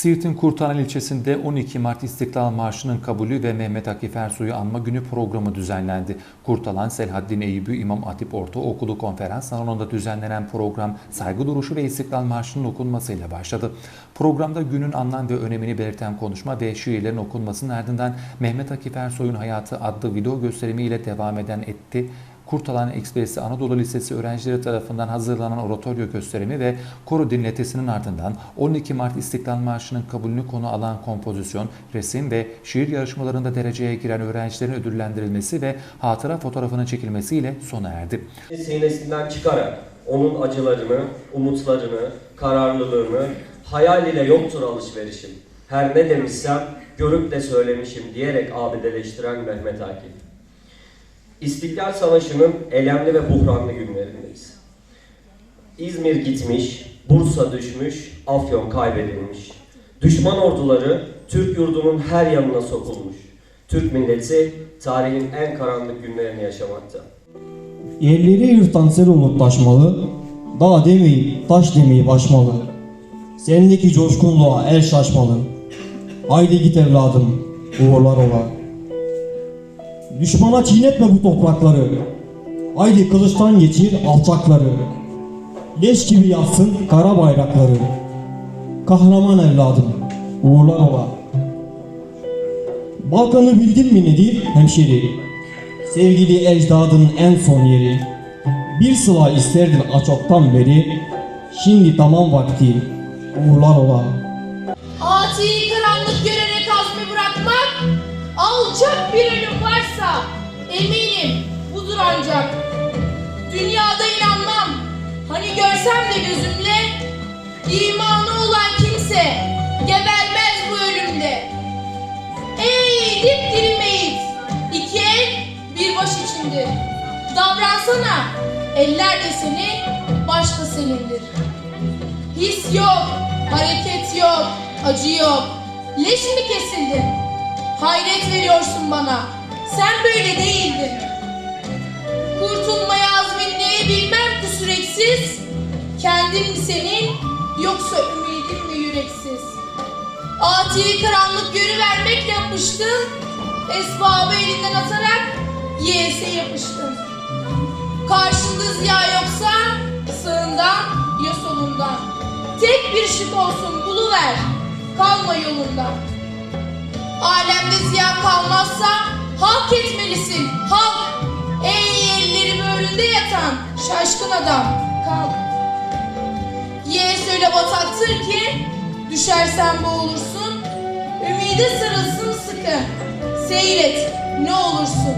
Siirt'in Kurtaran ilçesinde 12 Mart İstiklal Marşı'nın kabulü ve Mehmet Akif Ersoy'u anma günü programı düzenlendi. Kurtalan Selahaddin Eyüp'ü İmam Hatip Ortaokulu konferans salonunda düzenlenen program saygı duruşu ve İstiklal Marşı'nın okunmasıyla başladı. Programda günün anlam ve önemini belirten konuşma ve şiirlerin okunmasının ardından Mehmet Akif Ersoy'un Hayatı adlı video gösterimiyle devam eden etti. Kurtalan Ekspresi Anadolu Lisesi öğrencileri tarafından hazırlanan oratoryo gösterimi ve koro dinletesinin ardından 12 Mart İstiklal Marşı'nın kabulünü konu alan kompozisyon, resim ve şiir yarışmalarında dereceye giren öğrencilerin ödüllendirilmesi ve hatıra fotoğrafının çekilmesiyle sona erdi. sinesinden çıkarak onun acılarını, umutlarını, kararlılığını, hayal ile yoktur alışverişim. Her ne demişsem görüp de söylemişim diyerek abideleştiren Mehmet Akif. İstiklal Savaşı'nın elemli ve buhranlı günlerindeyiz. İzmir gitmiş, Bursa düşmüş, Afyon kaybedilmiş. Düşman orduları Türk yurdunun her yanına sokulmuş. Türk milleti tarihin en karanlık günlerini yaşamakta. Yerleri yırtan sel umutlaşmalı, dağ demeyip taş demeyip aşmalı. Sendeki coşkunluğa el şaşmalı. Haydi git evladım, uğurlar ola. Düşmana çiğnetme bu toprakları. Haydi kılıçtan geçir alçakları. Leş gibi yatsın kara bayrakları. Kahraman evladım, uğurlar ola. Balkan'ı bildin mi nedir hemşeri? Sevgili ecdadın en son yeri. Bir sıla isterdin açoktan beri. Şimdi tamam vakti. Uğurlar ola. Atiyi alçak bir ölüm varsa eminim budur ancak. Dünyada inanmam, hani görsem de gözümle, imanı olan kimse gebermez bu ölümde. Ey dipdiri meyit, iki el bir baş içindir. Davransana, eller de senin, baş da senindir. His yok, hareket yok, acı yok. Leş mi kesildin? Hayret veriyorsun bana. Sen böyle değildin. Kurtulmaya azminliği bilmem ki süreksiz. Kendin mi senin yoksa ümidin mi yüreksiz? Atiyi karanlık vermek yapmıştın. Esbabı elinden atarak yeğese yapıştın. Karşında ziya yoksa sağından ya solundan. Tek bir şık olsun buluver, kalma yolunda. Alemde ziya kalmazsa halk etmelisin, halk. Ey elleri böğründe yatan şaşkın adam, kalk. Ye söyle bataktır ki düşersen boğulursun. Ümide sarılsın sıkı, seyret ne olursun.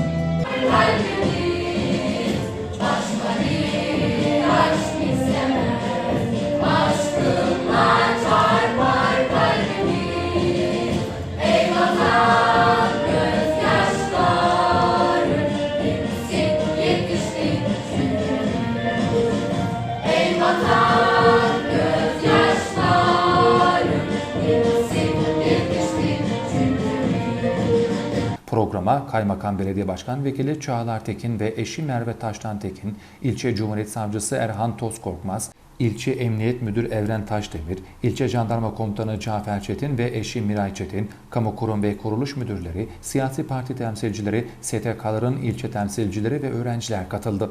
Programa Kaymakam Belediye Başkan Vekili Çağlar Tekin ve eşi Merve Taştan Tekin, İlçe Cumhuriyet Savcısı Erhan Tozkorkmaz, İlçe Emniyet Müdür Evren Taşdemir, İlçe Jandarma Komutanı Cafer Çetin ve eşi Miray Çetin, kamu kurum ve kuruluş müdürleri, siyasi parti temsilcileri, STK'ların ilçe temsilcileri ve öğrenciler katıldı.